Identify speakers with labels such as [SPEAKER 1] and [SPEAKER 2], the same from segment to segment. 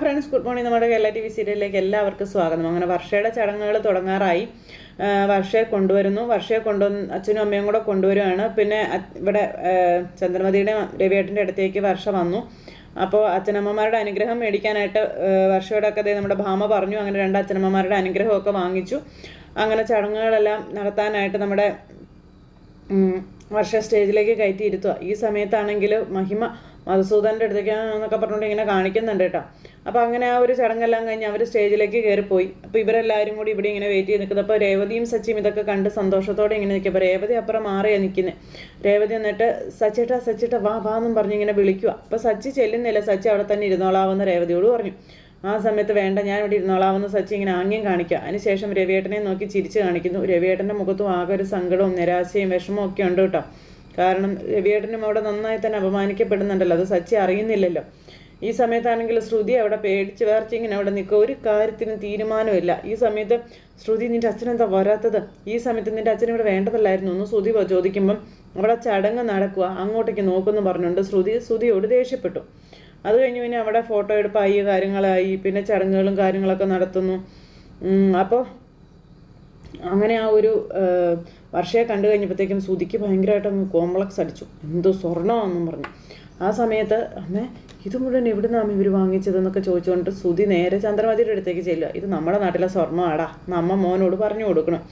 [SPEAKER 1] Friends good morning. നമ്മുടെ Kerala T V സീരിയലിലേക്ക് എല്ലാവർക്കും സ്വാഗതം. അങ്ങനെ വർഷയുടെ ചടങ്ങുകൾ തുടങ്ങാറായി. വർഷയെ കൊണ്ടുവരുന്നു. വർഷയെ കൊണ്ടുവന്ന് അച്ഛനും അമ്മയും കൂടെ കൊണ്ടുവരുവാണ്. പിന്നെ ഇവിടെ ചന്ദ്രമതിയുടെ രവിയേട്ടന്റെ അടുത്തേക്ക് വർഷ വന്നു. അപ്പോൾ അച്ഛനമ്മമാരുടെ അനുഗ്രഹം മേടിക്കാനായിട്ട് വർഷയോടൊക്കെ ദേ നമ്മുടെ ഭാമ പറഞ്ഞു. അങ്ങനെ രണ്ട് അച്ഛനമ്മമാരുടെ അനുഗ്രഹമൊക്കെ വാങ്ങിച്ചു. അങ്ങനെ ചടങ്ങുകളെല്ലാം നടത്താനായിട്ട് നമ്മുടെ വർഷ സ്റ്റേജിലേക്ക് കയറ്റി ഇരുത്തുക ഈ സമയത്താണെങ്കിൽ മഹിമ മധുസൂദന്റെ അടുത്തേക്ക് എന്നൊക്കെ പറഞ്ഞുകൊണ്ട് ഇങ്ങനെ കാണിക്കുന്നുണ്ട് കേട്ടോ. അപ്പോൾ അങ്ങനെ ആ ഒരു ചടങ്ങെല്ലാം കഴിഞ്ഞ് അവർ സ്റ്റേജിലേക്ക് കയറിപ്പോയി അപ്പോൾ ഇവരെല്ലാവരും കൂടി ഇവിടെ ഇങ്ങനെ വെയിറ്റ് ചെയ്ത് നിൽക്കുന്നത് അപ്പോൾ രേവതിയും സച്ചിയും ഇതൊക്കെ കണ്ട് സന്തോഷത്തോടെ ഇങ്ങനെ നിൽക്കുക. അപ്പോൾ രേവതി അപ്പുറം മാറിയാണ് നിൽക്കുന്നത് രേവതി എന്നിട്ട് സച്ചിട്ട സച്ചിട്ട വാ വാ എന്നും പറഞ്ഞ് ഇങ്ങനെ വിളിക്കുക അപ്പോൾ സച്ചി ചെല്ലുന്നില്ല. സച്ചി അവിടെ തന്നെ ഇരുന്നോളാവുന്ന രേവതിയോട് പറഞ്ഞു. ആ സമയത്ത് വേണ്ട ഞാൻ ഇവിടെ ഇരുന്നോളാവുന്ന സച്ചി ഇങ്ങനെ ആംഗ്യം കാണിക്കുക. അതിനുശേഷം രവിയേട്ടനെ നോക്കി ചിരിച്ചു കാണിക്കുന്നു. രവിയേട്ടന്റെ മുഖത്തും ആകെ ഒരു സങ്കടവും നിരാശയും വിഷമവും ഒക്കെ ഉണ്ട് കേട്ടോ. കാരണം രവിയേട്ടനും അവിടെ നന്നായി തന്നെ അപമാനിക്കപ്പെടുന്നുണ്ടല്ലോ. അത് സച്ചി അറിയുന്നില്ലല്ലോ. ഈ സമയത്താണെങ്കിൽ ശ്രുതി അവിടെ പേടിച്ച് വേർച്ച് ഇങ്ങനെ അവിടെ നിൽക്കുക. ഒരു കാര്യത്തിനും തീരുമാനമില്ല ഈ സമയത്ത് ശ്രുതി നിന്റെ അച്ഛനെന്താ വരാത്തത്? ഈ സമയത്ത് നിന്റെ അച്ഛൻ ഇവിടെ വേണ്ടതല്ലായിരുന്നു ഒന്ന് ശ്രുതി ചോദിക്കുമ്പം അവിടെ ചടങ്ങ് നടക്കുക അങ്ങോട്ടേക്ക് നോക്കുമെന്ന് പറഞ്ഞുകൊണ്ട് ശ്രുതി ശ്രുതിയോട് ദേഷ്യപ്പെട്ടു. അത് കഴിഞ്ഞ് പിന്നെ അവിടെ ഫോട്ടോ എടുപ്പായി കാര്യങ്ങളായി പിന്നെ ചടങ്ങുകളും കാര്യങ്ങളൊക്കെ നടത്തുന്നു. അപ്പോൾ അങ്ങനെ ആ ഒരു വർഷയെ കണ്ടു കഴിഞ്ഞപ്പോഴത്തേക്കും സുതിക്ക് ഭയങ്കരമായിട്ട് അങ്ങ് കോംപ്ലക്സ് അടിച്ചു. എന്തോ സ്വർണമാണെന്നും പറഞ്ഞു. ആ സമയത്ത് അമ്മേ ഇത് മുഴുവൻ എവിടുന്നാണ് ഇവർ വാങ്ങിച്ചതെന്നൊക്കെ ചോദിച്ചുകൊണ്ട് സുതി നേരെ ചന്ദ്രമതിയുടെ അടുത്തേക്ക് ചെല്ലുക. ഇത് നമ്മുടെ നാട്ടിലെ സ്വർണമാടാ. നമ്മ മോനോട് പറഞ്ഞു കൊടുക്കണം.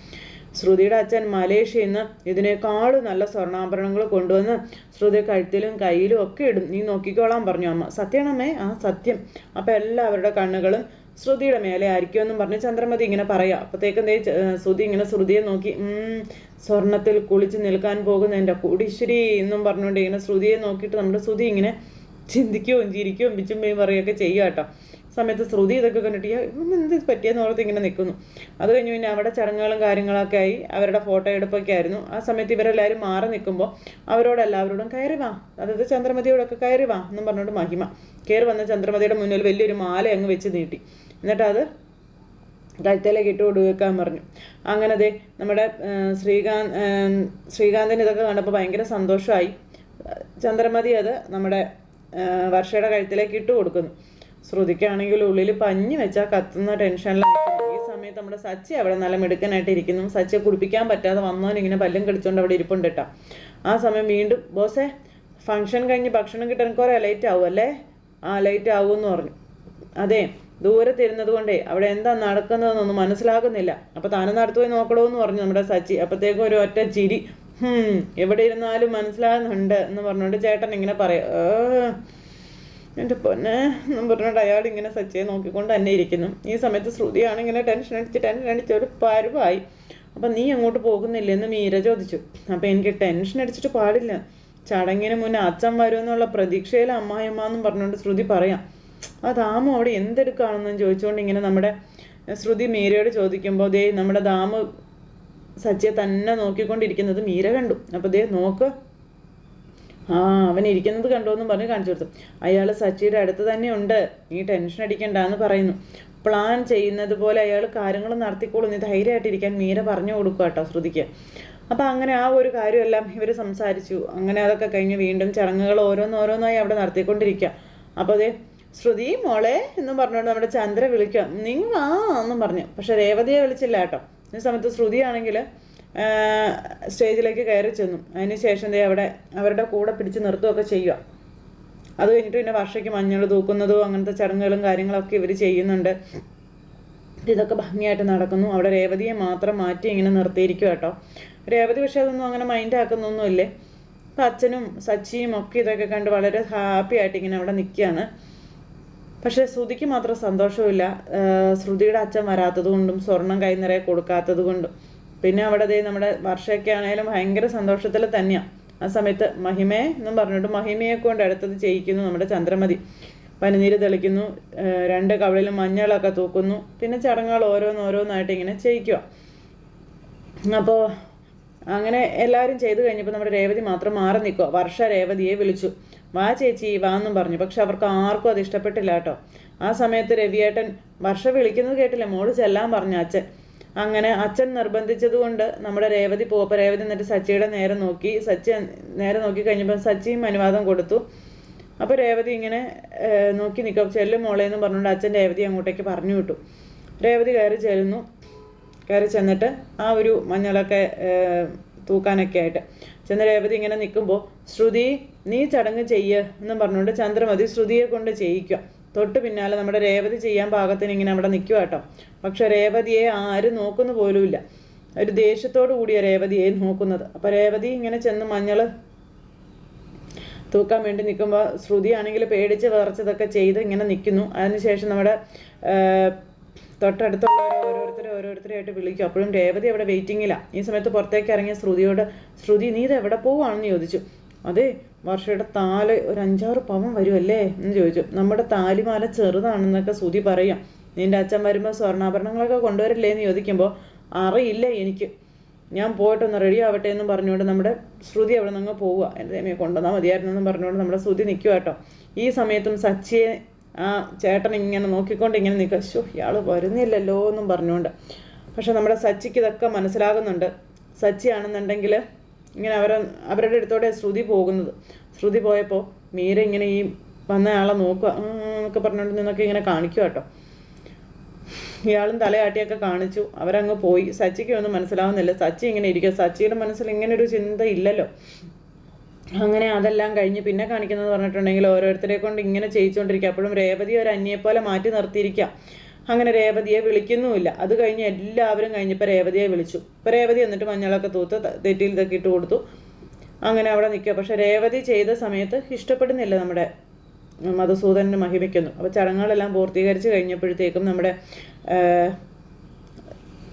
[SPEAKER 1] ശ്രുതിയുടെ അച്ഛൻ മലേഷ്യയിൽ നിന്ന് ഇതിനേക്കാൾ നല്ല സ്വർണാഭരണങ്ങൾ കൊണ്ടുവന്ന് ശ്രുതി കഴുത്തിലും കയ്യിലും ഒക്കെ ഇടും. നീ നോക്കിക്കോളാൻ പറഞ്ഞു അമ്മ. സത്യമാണമ്മേ ആ സത്യം. അപ്പം എല്ലാവരുടെ കണ്ണുകളും ശ്രുതിയുടെ മേലെ ആയിരിക്കുമെന്നും പറഞ്ഞ് ചന്ദ്രമതി ഇങ്ങനെ പറയാം. അപ്പോഴത്തേക്കും ദേ ശ്രുതി ഇങ്ങനെ ശ്രുതിയെ നോക്കി "ഉം, സ്വർണത്തിൽ കുളിച്ച് നിൽക്കാൻ പോകുന്ന എന്റെ കുടിശ്ശേരി എന്നും പറഞ്ഞുകൊണ്ട് ഇങ്ങനെ ശ്രുതിയെ നോക്കിയിട്ട് നമ്മുടെ ശ്രുതി ഇങ്ങനെ ചിന്തിക്കുകയും ചിരിക്കുകയും പിച്ചുമ്പയും പറയുകയൊക്കെ ചെയ്യുക കേട്ടോ. സമയത്ത് ശ്രുതി ഇതൊക്കെ കണ്ടിട്ട് എന്ത് പറ്റിയെന്ന് ഓർത്ത് ഇങ്ങനെ നിൽക്കുന്നു. അത് കഴിഞ്ഞ് പിന്നെ അവിടെ ചടങ്ങുകളും കാര്യങ്ങളൊക്കെ ആയി അവരുടെ ഫോട്ടോ എടുപ്പൊക്കെ ആയിരുന്നു. ആ സമയത്ത് ഇവരെല്ലാവരും മാറി നിൽക്കുമ്പോൾ അവരോട് എല്ലാവരോടും കയറി വാ അതായത് ചന്ദ്രമതിയോടൊക്കെ കയറി വാ എന്നും പറഞ്ഞുകൊണ്ട് മഹിമ. കയറി വന്ന ചന്ദ്രമതിയുടെ മുന്നിൽ വലിയൊരു മാല അങ്ങ് വെച്ച് നീട്ടി. എന്നിട്ട് അത് കഴുത്തേലേക്ക് ഇട്ട് കൊടുക്കാൻ പറഞ്ഞു. അങ്ങനെ ദേ നമ്മുടെ ശ്രീകാന്ത് ശ്രീകാന്തിന് ഇതൊക്കെ കണ്ടപ്പോൾ ഭയങ്കര സന്തോഷമായി ചന്ദ്രമതി അത് നമ്മുടെ വർഷയുടെ കഴുത്തിലേക്ക് ഇട്ട് കൊടുക്കുന്നു. ശ്രുതിക്കാണെങ്കിൽ ഉള്ളിൽ പഞ്ഞു വെച്ചാൽ കത്തുന്ന ടെൻഷനിലായിരിക്കും. ഈ സമയത്ത് നമ്മുടെ സച്ചി അവിടെ നല്ല മിടുക്കനായിട്ട് ഇരിക്കുന്നു. സച്ചിയെ കുടിപ്പിക്കാൻ പറ്റാതെ വന്നവൻ ഇങ്ങനെ പല്ലും കടിച്ചുകൊണ്ട് അവിടെ ഇരിപ്പുണ്ട് കേട്ടോ. ആ സമയം വീണ്ടും ബോസേ ഫങ്ഷൻ കഴിഞ്ഞ് ഭക്ഷണം കിട്ടാൻ കുറേ ലൈറ്റ് ആവും അല്ലേ? ആ ലേറ്റ് എന്ന് പറഞ്ഞു. അതെ. ദൂരത്തിരുന്നത് കൊണ്ടേ അവിടെ എന്താ നടക്കുന്നതെന്നൊന്നും മനസ്സിലാകുന്നില്ല. അപ്പൊ താനും നടത്തുപോയി നോക്കണമെന്ന് പറഞ്ഞു നമ്മുടെ സച്ചി. അപ്പത്തേക്കും ഒരു ഒറ്റ ചിരി എവിടെ ഇരുന്നാലും മനസ്സിലാകുന്നുണ്ട് എന്ന് പറഞ്ഞുകൊണ്ട് ചേട്ടൻ ഇങ്ങനെ പറയാം. "ഏ, എന്റെ പൊന്നെ എന്നും പറഞ്ഞുകൊണ്ട് അയാൾ ഇങ്ങനെ സച്ചിയെ നോക്കിക്കൊണ്ട് തന്നെ ഇരിക്കുന്നു. ഈ സമയത്ത് ശ്രുതിയാണ് ഇങ്ങനെ ടെൻഷൻ അടിച്ച് ടെൻഷൻ അടിച്ച് ഒരു പരുവായി. അപ്പം നീ അങ്ങോട്ട് പോകുന്നില്ലെന്ന് മീര ചോദിച്ചു. അപ്പം എനിക്ക് ടെൻഷൻ അടിച്ചിട്ട് പാടില്ല. ചടങ്ങിന് മുന്നേ അച്ഛൻ വരുമെന്നുള്ള പ്രതീക്ഷയിൽ അമ്മായിയമ്മ എന്നും പറഞ്ഞുകൊണ്ട് ശ്രുതി പറയാം. ആ ദാമു അവിടെ എന്തെടുക്കുകയാണെന്ന് ചോദിച്ചുകൊണ്ട് ഇങ്ങനെ നമ്മുടെ ശ്രുതി മീരയോട് ചോദിക്കുമ്പോൾ ദേ നമ്മുടെ ദാമു സച്ചിയെ തന്നെ നോക്കിക്കൊണ്ടിരിക്കുന്നത് മീര കണ്ടു. അപ്പോൾ ദേ നോക്ക്. ആ അവൻ ഇരിക്കുന്നത് കണ്ടോ എന്നും പറഞ്ഞ് കാണിച്ചു കൊടുത്തു. അയാൾ സച്ചിയുടെ അടുത്ത് തന്നെ ഉണ്ട്. നീ ടെൻഷൻ അടിക്കണ്ട എന്ന് പറയുന്നു. പ്ലാൻ ചെയ്യുന്നത് പോലെ അയാൾ കാര്യങ്ങൾ നടത്തിക്കോളും. നീ ധൈര്യമായിട്ടിരിക്കാൻ മീര പറഞ്ഞു കൊടുക്കുക കേട്ടോ ശ്രുതിക്ക്. അപ്പം അങ്ങനെ ആ ഒരു കാര്യമെല്ലാം ഇവർ സംസാരിച്ചു. അങ്ങനെ അതൊക്കെ കഴിഞ്ഞ് വീണ്ടും ചടങ്ങുകൾ ഓരോന്നോരോന്നായി അവിടെ നടത്തിക്കൊണ്ടിരിക്കുക. അപ്പോൾ അതെ ശ്രുതി മോളെ എന്നും പറഞ്ഞുകൊണ്ട് നമ്മുടെ ചന്ദ്ര വിളിക്കാം. നിങ്ങൾ വാ എന്നും പറഞ്ഞു. പക്ഷെ രേവതിയെ വിളിച്ചില്ല കേട്ടോ. ഈ സമയത്ത് ശ്രുതിയാണെങ്കിൽ സ്റ്റേജിലേക്ക് കയറി ചെന്നു. അതിന് ശേഷം അവിടെ അവരുടെ കൂടെ പിടിച്ച് നിർത്തുകയൊക്കെ ചെയ്യുക അത് കഴിഞ്ഞിട്ട് പിന്നെ വർഷയ്ക്ക് മഞ്ഞൾ തൂക്കുന്നതും അങ്ങനത്തെ ചടങ്ങുകളും കാര്യങ്ങളൊക്കെ ഇവർ ചെയ്യുന്നുണ്ട്. ഇതൊക്കെ ഭംഗിയായിട്ട് നടക്കുന്നു. അവിടെ രേവതിയെ മാത്രം മാറ്റി ഇങ്ങനെ നിർത്തിയിരിക്കും കേട്ടോ. രേവതി പക്ഷേ അതൊന്നും അങ്ങനെ മൈൻഡ് ആക്കുന്നൊന്നുമില്ലേ? അപ്പം അച്ഛനും സച്ചിയും ഒക്കെ ഇതൊക്കെ കണ്ട് വളരെ ഹാപ്പി ആയിട്ട് ഇങ്ങനെ അവിടെ നിൽക്കുകയാണ്. പക്ഷേ ശ്രുതിക്ക് മാത്രം സന്തോഷമില്ല. ശ്രുതിയുടെ അച്ഛൻ വരാത്തത് കൊണ്ടും സ്വർണം കൈ നിറയെ കൊടുക്കാത്തത് കൊണ്ടും പിന്നെ അവിടെ ദേ നമ്മുടെ വർഷയൊക്കെ ആണെങ്കിലും ഭയങ്കര സന്തോഷത്തിൽ തന്നെയാണ് ആ സമയത്ത് മഹിമയെ എന്നും പറഞ്ഞിട്ട് മഹിമയെ കൊണ്ട് അടുത്തത് ചെയ്യിക്കുന്നു നമ്മുടെ ചന്ദ്രമതി. പനിനീര് തെളിക്കുന്നു രണ്ട് കവളിലും മഞ്ഞളൊക്കെ തൂക്കുന്നു. പിന്നെ ചടങ്ങുകൾ ഓരോന്നോരോന്നായിട്ട് ഇങ്ങനെ ചെയ്യിക്കുക അപ്പോൾ അങ്ങനെ എല്ലാവരും ചെയ്തു കഴിഞ്ഞപ്പോൾ നമ്മുടെ രേവതി മാത്രം മാറി നിൽക്കുക വർഷ രേവതിയെ വിളിച്ചു. വാ ചേച്ചി വാ എന്നും പറഞ്ഞു. പക്ഷെ അവർക്ക് ആർക്കും അത് ഇഷ്ടപ്പെട്ടില്ല കേട്ടോ. ആ സമയത്ത് രവിയേട്ടൻ വർഷ വിളിക്കുന്നത് കേട്ടില്ല? മോൾ ചെല്ലാൻ പറഞ്ഞു അച്ഛൻ. അങ്ങനെ അച്ഛൻ നിർബന്ധിച്ചതുകൊണ്ട് നമ്മുടെ രേവതി പോപ്പ രേവതി എന്നിട്ട് സച്ചിയുടെ നേരെ നോക്കി സച്ചി നേരെ നോക്കി കഴിഞ്ഞപ്പോൾ സച്ചിയും അനുവാദം കൊടുത്തു. അപ്പോൾ രേവതി ഇങ്ങനെ നോക്കി നിൽക്കും. ചെല്ലും മോളെ എന്ന് പറഞ്ഞുകൊണ്ട് അച്ഛൻ രേവതി അങ്ങോട്ടേക്ക് പറഞ്ഞു വിട്ടു. രേവതി കയറി ചെല്ലുന്നു. കയറി ചെന്നിട്ട് ആ ഒരു മഞ്ഞളൊക്കെ തൂക്കാനൊക്കെ ആയിട്ട് ചെന്ന് രേവതി ഇങ്ങനെ നിൽക്കുമ്പോൾ ശ്രുതി നീ ചടങ്ങ് ചെയ്യ് എന്നും പറഞ്ഞുകൊണ്ട് ചന്ദ്രമതി ശ്രുതിയെ കൊണ്ട് ചെയ്യിക്കുക. തൊട്ട് പിന്നാലെ നമ്മുടെ രേവതി ചെയ്യാൻ പാകത്തിന് ഇങ്ങനെ അവിടെ നിൽക്കുക കേട്ടോ. പക്ഷെ രേവതിയെ ആരും നോക്കുന്നു പോലുമില്ല ഒരു ദേഷ്യത്തോടു കൂടിയ രേവതിയെ നോക്കുന്നത്. അപ്പോൾ രേവതി ഇങ്ങനെ ചെന്ന് മഞ്ഞൾ തൂക്കാൻ വേണ്ടി നിൽക്കുമ്പോൾ ശ്രുതി ആണെങ്കിൽ പേടിച്ച് വിറച്ചതൊക്കെ ചെയ്ത് ഇങ്ങനെ നിൽക്കുന്നു അതിനുശേഷം നമ്മുടെ തൊട്ടടുത്തുള്ള തൊട്ടടുത്തുള്ളവരെ ഓരോരുത്തരെയായിട്ട് വിളിക്കും. അപ്പോഴും രേവതി അവിടെ വെയിറ്റിങ്ങിലാണ് ഈ സമയത്ത് പുറത്തേക്ക് ഇറങ്ങിയ ശ്രുതിയോട് ശ്രുതി നീ ഇത് എവിടെ പോവാണെന്ന് ചോദിച്ചു. അതെ വർഷയുടെ താൽ ഒരു അഞ്ചാറ് പവൻ വരുമല്ലേ എന്ന് ചോദിച്ചു. നമ്മുടെ താലിമാല ചെറുതാണെന്നൊക്കെ ശ്രുതി പറയാം. നിന്റെ അച്ഛൻ വരുമ്പോൾ സ്വർണാഭരണങ്ങളൊക്കെ കൊണ്ടുവരില്ലേ? എന്ന് ചോദിക്കുമ്പോൾ അറിയില്ല എനിക്ക്. ഞാൻ പോയിട്ടൊന്ന് റെഡി ആവട്ടെ എന്ന് പറഞ്ഞുകൊണ്ട് നമ്മുടെ ശ്രുതി അവിടെ നിന്ന് പോവുക. എന്റെ ദൈവമേ കൊണ്ടുവന്നാൽ മതിയായിരുന്നു എന്ന് പറഞ്ഞുകൊണ്ട് നമ്മുടെ ശ്രുതി നിൽക്കുക കേട്ടോ. ഈ സമയത്തും സച്ചിയെ ആ ചേട്ടൻ ഇങ്ങനെ നോക്കിക്കൊണ്ട് ഇങ്ങനെ നിൽക്കുക. ശോ ഇയാൾ വരുന്നില്ലല്ലോ എന്നും പറഞ്ഞുകൊണ്ട്. പക്ഷെ നമ്മുടെ സച്ചിക്ക് ഇതൊക്കെ മനസ്സിലാകുന്നുണ്ട്. സച്ചിയാണെന്നുണ്ടെങ്കിൽ ഇങ്ങനെ അവരെ അവരുടെ അടുത്തോടെ ശ്രുതി പോകുന്നത്. ശ്രുതി പോയപ്പോൾ മീര ഇങ്ങനെ ഈ വന്നയാളെ നോക്കുക. എന്നൊക്കെ പറഞ്ഞുകൊണ്ട് നിന്നൊക്കെ ഇങ്ങനെ കാണിക്കുക കേട്ടോ. ഇയാളും തലയാട്ടിയൊക്കെ കാണിച്ചു. അവരങ്ങ് പോയി. സച്ചിക്ക് ഒന്നും മനസ്സിലാവുന്നില്ല. സച്ചി ഇങ്ങനെ ഇരിക്കുക. സച്ചിയുടെ മനസ്സിൽ ഇങ്ങനെ ഒരു ചിന്ത ഇല്ലല്ലോ. അങ്ങനെ അതെല്ലാം കഴിഞ്ഞ് പിന്നെ കാണിക്കുന്നത് പറഞ്ഞിട്ടുണ്ടെങ്കിൽ ഓരോരുത്തരെ കൊണ്ട് ഇങ്ങനെ ചെയ്യിച്ചുകൊണ്ടിരിക്കുക. അപ്പോഴും രേവതി ഒരു അന്യയെപ്പോലെ മാറ്റി നിർത്തിയിരിക്കുക. അങ്ങനെ രേവതിയെ വിളിക്കുന്നുമില്ല. അത് കഴിഞ്ഞ് എല്ലാവരും കഴിഞ്ഞപ്പോൾ രേവതിയെ വിളിച്ചു. ഇപ്പോൾ രേവതി എന്നിട്ട് മഞ്ഞളൊക്കെ തൂത്ത് തെറ്റിയിൽ ഇതൊക്കെ ഇട്ട് കൊടുത്തു. അങ്ങനെ അവിടെ നിൽക്കുക. പക്ഷേ രേവതി ചെയ്ത സമയത്ത് ഇഷ്ടപ്പെടുന്നില്ല നമ്മുടെ മധുസൂദനന് മഹിമിക്കുന്നു. അപ്പോൾ ചടങ്ങുകളെല്ലാം പൂർത്തീകരിച്ച് കഴിഞ്ഞപ്പോഴത്തേക്കും നമ്മുടെ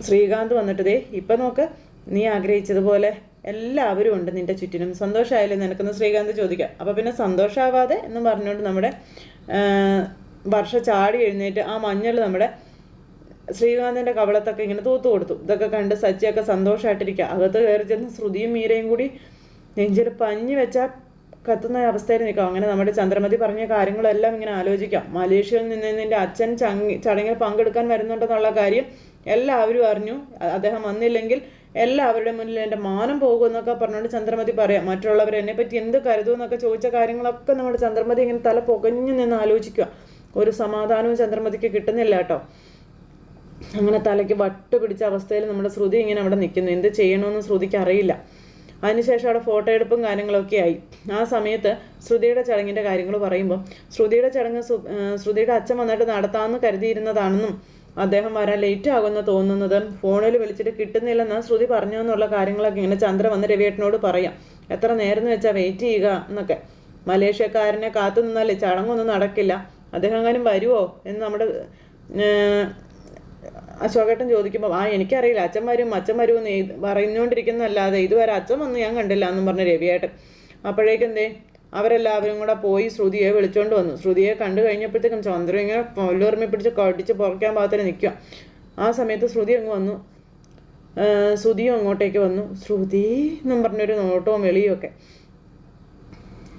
[SPEAKER 1] ശ്രീകാന്ത് വന്നിട്ട് ദേ ഇപ്പം നോക്ക് നീ ആഗ്രഹിച്ചതുപോലെ എല്ലാവരും ഉണ്ട് നിന്റെ ചുറ്റിനും. സന്തോഷമായാലും നിനക്കെന്ന് ശ്രീകാന്ത് ചോദിക്കാം. അപ്പോൾ പിന്നെ സന്തോഷമാവാതെ എന്ന് പറഞ്ഞുകൊണ്ട് നമ്മുടെ വർഷ ചാടി എഴുന്നേറ്റ് ആ മഞ്ഞൾ നമ്മുടെ ശ്രീകാന്തിന്റെ കവളത്തൊക്കെ ഇങ്ങനെ തൂത്തു കൊടുത്തു. ഇതൊക്കെ കണ്ട് സച്ചിയൊക്കെ സന്തോഷമായിട്ടിരിക്കുക അകത്ത് കയറി ചെന്ന് ശ്രുതിയും മീരയും കൂടി നെഞ്ചിൽ പഞ്ഞി വെച്ചാൽ കത്തുന്ന അവസ്ഥയിൽ നിൽക്കാം. അങ്ങനെ നമ്മുടെ ചന്ദ്രമതി പറഞ്ഞ കാര്യങ്ങളെല്ലാം ഇങ്ങനെ ആലോചിക്കാം. മലേഷ്യയിൽ നിന്ന് നിന്റെ അച്ഛൻ ചങ്ങി ചടങ്ങിൽ പങ്കെടുക്കാൻ വരുന്നുണ്ടെന്നുള്ള കാര്യം എല്ലാവരും അറിഞ്ഞു. അദ്ദേഹം വന്നില്ലെങ്കിൽ എല്ലാവരുടെ മുന്നിൽ എന്റെ മാനം പോകുമെന്നൊക്കെ പറഞ്ഞുകൊണ്ട് ചന്ദ്രമതി പറയാം. മറ്റുള്ളവർ എന്നെ പറ്റി എന്ത് കരുതുമെന്നൊക്കെ ചോദിച്ച കാര്യങ്ങളൊക്കെ നമ്മുടെ ചന്ദ്രമതി ഇങ്ങനെ തല പുകഞ്ഞു നിന്ന് ആലോചിക്കുക. ഒരു സമാധാനവും ചന്ദ്രമതിക്ക് കിട്ടുന്നില്ല കേട്ടോ. അങ്ങനെ തലയ്ക്ക് വട്ട് പിടിച്ച അവസ്ഥയിൽ നമ്മുടെ ശ്രുതി ഇങ്ങനെ അവിടെ നിൽക്കുന്നു. എന്ത് ചെയ്യണമെന്ന് ശ്രുതിക്ക് അറിയില്ല. അതിനുശേഷം അവിടെ ഫോട്ടോ എടുപ്പും കാര്യങ്ങളൊക്കെ ആയി. ആ സമയത്ത് ശ്രുതിയുടെ ചടങ്ങിന്റെ കാര്യങ്ങൾ പറയുമ്പോൾ ശ്രുതിയുടെ ചടങ്ങ് ശ്രുതിയുടെ അച്ഛൻ വന്നിട്ട് നടത്താമെന്ന് കരുതിയിരുന്നതാണെന്നും അദ്ദേഹം വരാൻ ലേറ്റ് ആകുമെന്ന് തോന്നുന്നത് ഫോണിൽ വിളിച്ചിട്ട് കിട്ടുന്നില്ലെന്ന് ശ്രുതി പറഞ്ഞു എന്നുള്ള കാര്യങ്ങളൊക്കെ ഇങ്ങനെ ചന്ദ്ര വന്ന് രവിയേട്ടനോട് പറയാം. എത്ര നേരം എന്ന് വെച്ചാൽ വെയിറ്റ് ചെയ്യുക എന്നൊക്കെ. മലേഷ്യക്കാരനെ കാത്തു നിന്നാലേ ചടങ്ങൊന്നും നടക്കില്ല. അദ്ദേഹം എങ്ങാനും വരുമോ എന്ന് നമ്മുടെ അശോകേട്ടൻ ചോദിക്കുമ്പോൾ ആ എനിക്കറിയില്ല. അച്ഛൻ വരും. അച്ഛൻ വരും എന്ന് ഇത് പറയുന്നുകൊണ്ടിരിക്കുന്നതല്ലാതെ ഇതുവരെ അച്ഛൻ വന്ന് ഞാൻ കണ്ടില്ല എന്നും പറഞ്ഞ രവിയേട്ടൻ. അപ്പോഴേക്കെന്തേ അവരെല്ലാവരും കൂടെ പോയി ശ്രുതിയെ വിളിച്ചോണ്ട് വന്നു. ശ്രുതിയെ കണ്ടു കഴിഞ്ഞപ്പോഴത്തേക്കും ചന്ദ്രൻ ഇങ്ങനെ പൊല്ലുറമി പിടിച്ച് കടിച്ച് പുറക്കാൻ പാകത്തിന് നിൽക്കുക ആ സമയത്ത് ശ്രുതി അങ്ങ് വന്നു. ശ്രുതിയും അങ്ങോട്ടേക്ക് വന്നു. ശ്രുതി എന്നും പറഞ്ഞൊരു നോട്ടവും വെളിയും ഒക്കെ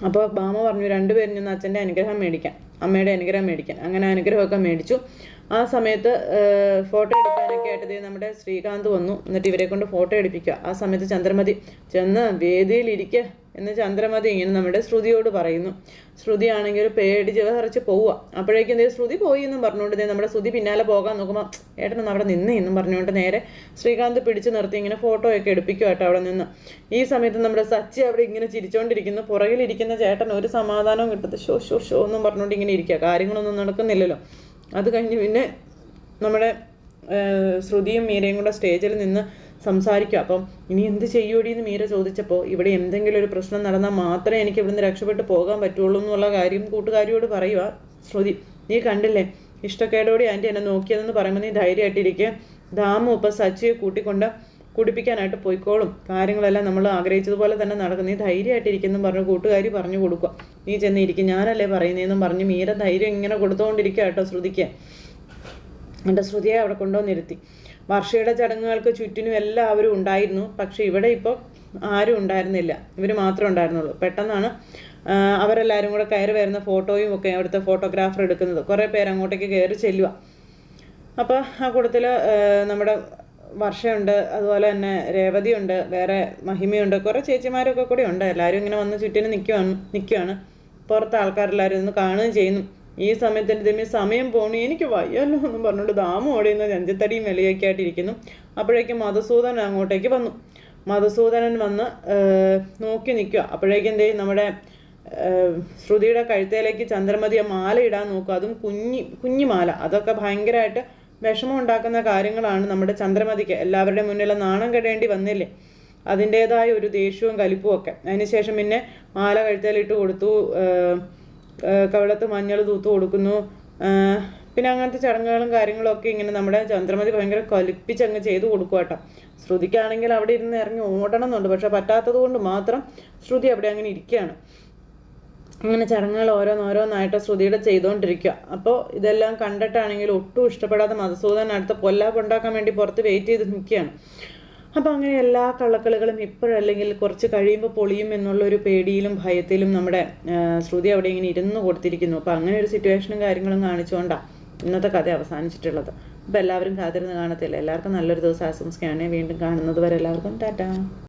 [SPEAKER 1] അപ്പോൾ ബാമ പറഞ്ഞു രണ്ടുപേരും നിന്ന് അച്ഛന്റെ അനുഗ്രഹം മേടിക്കാൻ അമ്മയുടെ അനുഗ്രഹം മേടിക്കാൻ. അങ്ങനെ അനുഗ്രഹമൊക്കെ മേടിച്ചു. ആ സമയത്ത് ഫോട്ടോ എടുക്കാനൊക്കെ ആയിട്ട് നമ്മുടെ ശ്രീകാന്ത് വന്നു. എന്നിട്ട് ഇവരെ കൊണ്ട് ഫോട്ടോ എടുപ്പിക്കുക. ആ സമയത്ത് ചന്ദ്രമതി ചെന്ന് വേദിയിലിരിക്കുക എന്ന് ചന്ദ്രമതി ഇങ്ങനെ നമ്മുടെ ശ്രുതിയോട് പറയുന്നു. ശ്രുതി ആണെങ്കിൽ ഒരു പേടി വിറച്ച് പോവുക. അപ്പോഴേക്കും ദേ ശ്രുതി പോയി എന്നും പറഞ്ഞുകൊണ്ട് നമ്മുടെ ശ്രുതി പിന്നാലെ പോകാൻ നോക്കുമ്പോൾ ഏട്ടനൊന്ന് അവിടെ നിന്ന് എന്നും പറഞ്ഞുകൊണ്ട് നേരെ ശ്രീകാന്ത് പിടിച്ചു നിർത്തി ഇങ്ങനെ ഫോട്ടോ ഒക്കെ എടുപ്പിക്കുക കേട്ടോ അവിടെ നിന്ന്. ഈ സമയത്ത് നമ്മുടെ സച്ചി അവിടെ ഇങ്ങനെ ചിരിച്ചോണ്ടിരിക്കുന്നു. പുറകിലിരിക്കുന്ന ചേട്ടൻ ഒരു സമാധാനവും കിട്ടത്ത് ഷോ ഷോ ഷോ എന്നും പറഞ്ഞുകൊണ്ട് ഇങ്ങനെ ഇരിക്കുക. കാര്യങ്ങളൊന്നും നടക്കുന്നില്ലല്ലോ. അത് കഴിഞ്ഞ് പിന്നെ നമ്മുടെ ശ്രുതിയും മീരയും കൂടെ സ്റ്റേജിൽ നിന്ന് സംസാരിക്കുക അപ്പം ഇനി എന്ത് ചെയ്യൂടി എന്ന് മീര ചോദിച്ചപ്പോൾ ഇവിടെ എന്തെങ്കിലും ഒരു പ്രശ്നം നടന്നാൽ മാത്രമേ എനിക്ക് ഇവിടുന്ന് രക്ഷപ്പെട്ട് പോകാൻ പറ്റുള്ളൂ എന്നുള്ള കാര്യം കൂട്ടുകാരിയോട് പറയുക ശ്രുതി. നീ കണ്ടില്ലേ? ഇഷ്ടക്കേടോടെ ആന്റി എന്നെ നോക്കിയതെന്ന് പറയുമ്പോൾ നീ ധൈര്യമായിട്ടിരിക്കുക ദാമു ഇപ്പം സച്ചിയെ കൂട്ടിക്കൊണ്ട് കുടിപ്പിക്കാനായിട്ട് പോയിക്കോളും. കാര്യങ്ങളെല്ലാം നമ്മൾ ആഗ്രഹിച്ചതുപോലെ തന്നെ നടക്കും. നീ ധൈര്യമായിട്ടിരിക്കുന്നു പറഞ്ഞു കൂട്ടുകാരി പറഞ്ഞു കൊടുക്കുക. നീ ചെന്നിരിക്കും ഞാനല്ലേ പറയുന്നതെന്നും പറഞ്ഞ് മീര ധൈര്യം ഇങ്ങനെ കൊടുത്തുകൊണ്ടിരിക്കുക കേട്ടോ ശ്രുതിക്ക്. എന്റെ ശ്രുതിയെ അവിടെ കൊണ്ടുവന്നിരുത്തി. വർഷയുടെ ചടങ്ങുകൾക്ക് ചുറ്റിനും എല്ലാവരും ഉണ്ടായിരുന്നു. പക്ഷേ ഇവിടെ ഇപ്പോൾ ആരും ഉണ്ടായിരുന്നില്ല. ഇവർ മാത്രമേ ഉണ്ടായിരുന്നുള്ളൂ. പെട്ടെന്നാണ് അവരെല്ലാവരും കൂടെ കയറി വരുന്ന ഫോട്ടോയും ഒക്കെ അവിടുത്തെ ഫോട്ടോഗ്രാഫർ എടുക്കുന്നത്. കുറേ പേര് അങ്ങോട്ടേക്ക് കയറി ചെല്ലുക. അപ്പോൾ ആ കൂട്ടത്തിൽ നമ്മുടെ വർഷയുണ്ട് അതുപോലെ തന്നെ രേവതിയുണ്ട് വേറെ മഹിമയുണ്ട് കുറേ ചേച്ചിമാരൊക്കെ കൂടി ഉണ്ട്. എല്ലാവരും ഇങ്ങനെ വന്ന് ചുറ്റിന് നിൽക്കുവാണ് നിൽക്കുകയാണ് പുറത്ത് ആൾക്കാരെല്ലാവരും ഒന്ന് കാണുകയും ചെയ്യുന്നു. ഈ സമയത്ത് തമ്മിൽ സമയം പോണി എനിക്ക് വയ്യല്ലോ എന്നും പറഞ്ഞുകൊണ്ട് ദാമം ഓടിയുന്ന രഞ്ജത്തടിയും വെളിയൊക്കെ ആയിട്ടിരിക്കുന്നു അപ്പോഴേക്കും മധുസൂദനൻ അങ്ങോട്ടേക്ക് വന്നു. മധുസൂദനൻ വന്ന് നോക്കി നിൽക്കുക. അപ്പോഴേക്കും എന്തേ നമ്മുടെ ശ്രുതിയുടെ കഴുത്തേലേക്ക് ചന്ദ്രമതി മാല ഇടാൻ നോക്കുക. അതും കുഞ്ഞി കുഞ്ഞി മാല അതൊക്കെ ഭയങ്കരമായിട്ട് വിഷമം ഉണ്ടാക്കുന്ന കാര്യങ്ങളാണ് നമ്മുടെ ചന്ദ്രമതിക്ക്. എല്ലാവരുടെ മുന്നിൽ നാണം കെടേണ്ടി വന്നില്ലേ? അതിന്റേതായ ഒരു ദേഷ്യവും കലിപ്പും ഒക്കെ. അതിനുശേഷം പിന്നെ മാല കഴുത്തേലിട്ട് കൊടുത്തു കവിളത്ത് മഞ്ഞൾ തൂത്ത് കൊടുക്കുന്നു. പിന്നെ അങ്ങനത്തെ ചടങ്ങുകളും കാര്യങ്ങളും ഒക്കെ ഇങ്ങനെ നമ്മുടെ ചന്ദ്രമതി ഭയങ്കര കലിപ്പിച്ചങ്ങ് ചെയ്തു കൊടുക്കുക കേട്ടോ ശ്രുതിക്കാണെങ്കിൽ അവിടെ ഇരുന്ന് ഇറങ്ങി ഓടണം എന്നുണ്ട് പക്ഷെ പറ്റാത്തത് കൊണ്ട് മാത്രം ശ്രുതി അവിടെ അങ്ങനെ ഇരിക്കുകയാണ്. അങ്ങനെ ചടങ്ങുകൾ ഓരോന്നോരോന്നായിട്ട് ശ്രുതിയുടെ ചെയ്തുകൊണ്ടിരിക്കുക അപ്പോൾ ഇതെല്ലാം കണ്ടിട്ടാണെങ്കിൽ ഒട്ടും ഇഷ്ടപ്പെടാത്ത മധുസൂദൻ അടുത്ത പൊല്ലാപ്പ് ഉണ്ടാക്കാൻ വേണ്ടി പുറത്ത് വെയിറ്റ് ചെയ്ത് നിൽക്കുകയാണ്. അപ്പോൾ അങ്ങനെ എല്ലാ കള്ളക്കളികളും ഇപ്പോഴല്ലെങ്കിൽ കുറച്ച് കഴിയുമ്പോൾ പൊളിയും എന്നുള്ളൊരു പേടിയിലും ഭയത്തിലും നമ്മുടെ ശ്രുതി അവിടെ ഇങ്ങനെ ഇരുന്ന് കൊടുത്തിരിക്കുന്നു. അപ്പോൾ അങ്ങനെ ഒരു സിറ്റുവേഷനും കാര്യങ്ങളും കാണിച്ചുകൊണ്ടാണ് ഇന്നത്തെ കഥ അവസാനിച്ചിട്ടുള്ളത്. അപ്പോൾ എല്ലാവരും കാത്തിരുന്ന് കാണത്തില്ല. എല്ലാവർക്കും നല്ലൊരു ദിവസം ആശംസിക്കുകയാണ്. വീണ്ടും കാണുന്നത് വരെ എല്ലാവർക്കും ടാറ്റാ.